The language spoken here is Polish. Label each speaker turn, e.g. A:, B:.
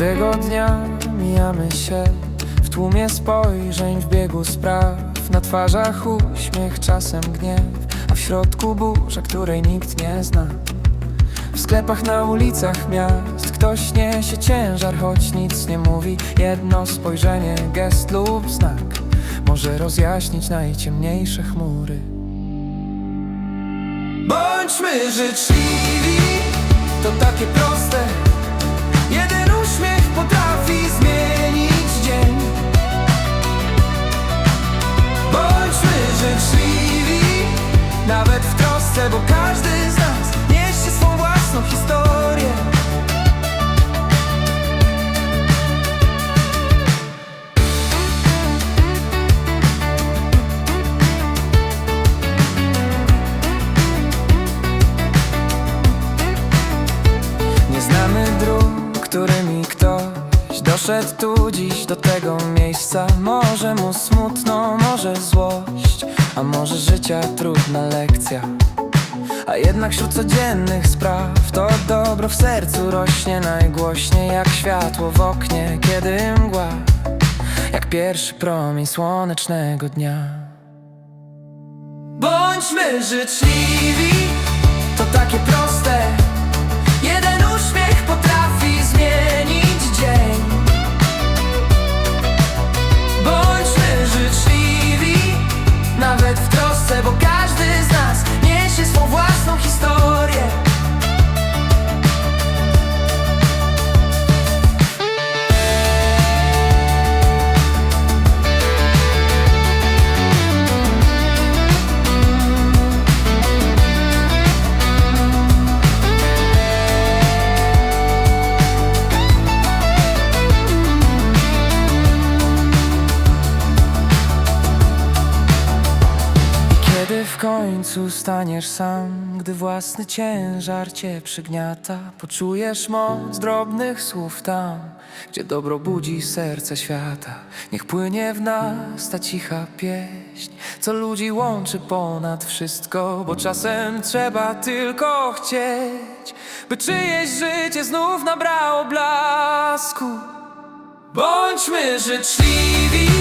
A: Każdego dnia mijamy się w tłumie spojrzeń w biegu spraw. Na twarzach uśmiech, czasem gniew, a w środku burza, której nikt nie zna. W sklepach, na ulicach miast ktoś niesie ciężar, choć nic nie mówi. Jedno spojrzenie, gest lub znak może rozjaśnić najciemniejsze chmury. Bądźmy życzliwi, to takie proste Bo każdy z nas niesie swą własną historię. Nie znamy dróg, którymi ktoś doszedł tu dziś do tego miejsca. Może mu smutno, może złość, a może życia trudna lekcja A jednak wśród codziennych spraw to dobro w sercu rośnie najgłośniej Jak światło w oknie, kiedy mgła Jak pierwszy promień słonecznego dnia. Bądźmy życzliwi, to takie proste w końcu staniesz sam, gdy własny ciężar cię przygniata, poczujesz moc drobnych słów tam, gdzie dobro budzi serce świata. Niech płynie w nas ta cicha pieśń, co ludzi łączy ponad wszystko, bo czasem trzeba tylko chcieć, by czyjeś życie znów nabrało blasku. Bądźmy życzliwi,